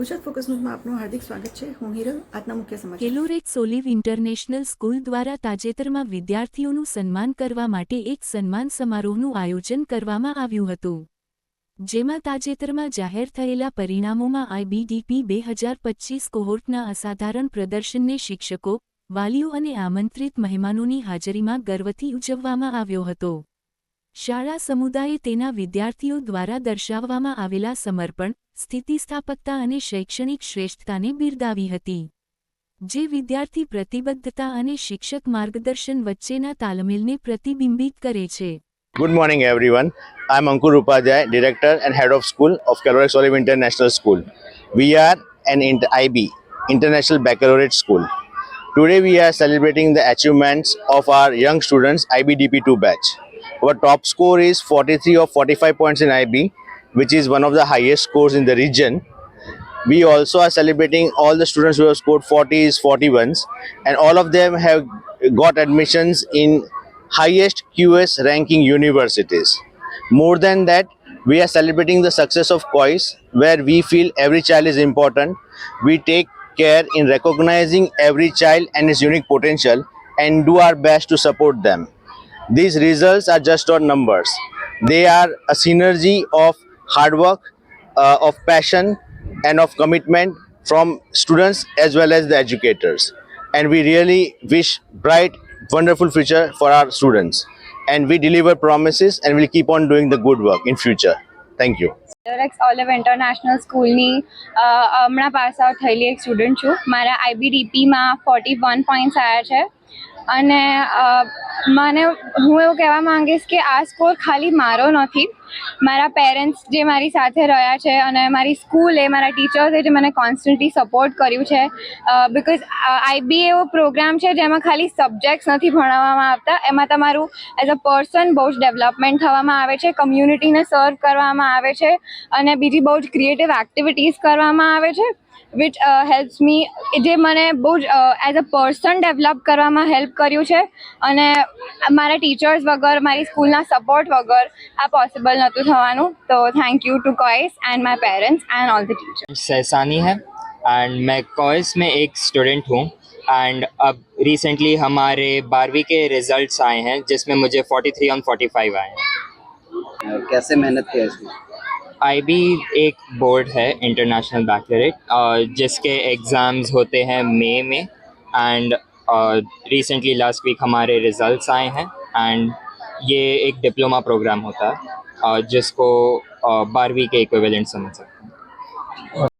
Gujarat focus ન્યૂઝમાં આપનું હાર્દિક સ્વાગત છે હું હિરલ આજના મુખ્ય સમાચાર કેલોરેક સોલિવ ઇન્ટરનેશનલ સ્કૂલ દ્વારા તાજેતરમાં વિદ્યાર્થીઓનું સન્માન કરવા માટે એક સન્માન સમારોહનું આયોજન કરવામાં આવ્યું હતું જેમાં તાજેતરમાં જાહેર થયેલા પરિણામોમાં આઈબીડીપી બે હજાર પચીસ કોહોર્ટના અસાધારણ પ્રદર્શનને શિક્ષકો વાલીઓ અને આમંત્રિત મહેમાનોની હાજરીમાં ગર્વથી ઉજવવામાં આવ્યો હતો શાળા સમુદાયે તેના વિદ્યાર્થીઓ દ્વારા દર્શાવવામાં આવેલા સમર્પણ સ્થિતિસ્થાપકતા અને શૈક્ષણિક શ્રેષ્ઠતાને બિરદાવી હતી જે વિદ્યાર્થી પ્રતિબદ્ધતા અને શિક્ષક માર્ગદર્શન વચ્ચેના તાલમેલને પ્રતિબિંબિત કરે છે good morning everyone I am Ankur Upadhyay director and head of school of Calorex olive international school we are an IB international baccalaureate school today we are celebrating the achievements of our young students IBDP two batch Our top score is 43 or 45 points in IB, which is one of the highest scores in the region. We also are celebrating all the students who have scored 40s, 41s, and all of them have got admissions in highest QS ranking universities. More than that, we are celebrating the success of COIS, where we feel every child is important. We take care in recognizing every child and his unique potential and do our best to support them. These results are just not numbers. They are a synergy of hard work, uh, of passion and of commitment from students as well as the educators. And we really wish bright, wonderful future for our students. And we deliver promises and we'll keep on doing the good work in future. you. You ઓરેક્સ olive international સ્કૂલની હમણાં pass out થયેલી એક student છું મારા આઈબીડીપીમાં forty one points આવ્યા છે અને મને હું એવું કહેવા માંગીશ કે આ સ્કોર ખાલી મારો નથી મારા પેરેન્ટ્સ જે મારી સાથે રહ્યા છે અને મારી સ્કૂલે મારા ટીચર્સે જે મને કોન્સ્ટન્ટલી સપોર્ટ કર્યું છે બિકોઝ આઈબી એવો પ્રોગ્રામ છે જેમાં ખાલી સબ્જેક્ટ્સ નથી ભણાવવામાં આવતા એમાં તમારું એઝ અ પર્સન બહુ જ ડેવલપમેન્ટ થવામાં આવે છે કમ્યુનિટીને સર્વ કરવામાં આવે છે અને બીજી બહુ જ ક્રિએટિવ એક્ટિવિટીઝ કરવામાં આવે છે વિચ હેલ્પ્સ મી જે મને બહુ જ એઝ અ પર્સન ડેવલપ કરવામાં હેલ્પ કર્યું છે અને મારા ટીચર્સ વગર મારી સ્કૂલના સપોર્ટ વગર આ પોસિબલ નહોતું થવાનું તો થેન્ક યુ ટુ કોઈસ and my parents and all the teachers સૈસાની एंड मैं कॉयस में एक स्टूडेंट हूँ एंड अब रिसेंटली हमारे बारहवीं के रिजल्ट आए हैं जिसमें मुझे 43 ऑन 45 आए हैं कैसे मेहनत किया इसमें बी एक बोर्ड है इंटरनेशनल बैकलरेट जिसके एग्ज़ाम्स होते हैं मई में एंड रिसेंटली लास्ट वीक हमारे रिज़ल्ट आए हैं एंड ये एक डिप्लोमा प्रोग्राम होता है जिसको बारहवीं के इक्विवेलेंट समझ सकते हैं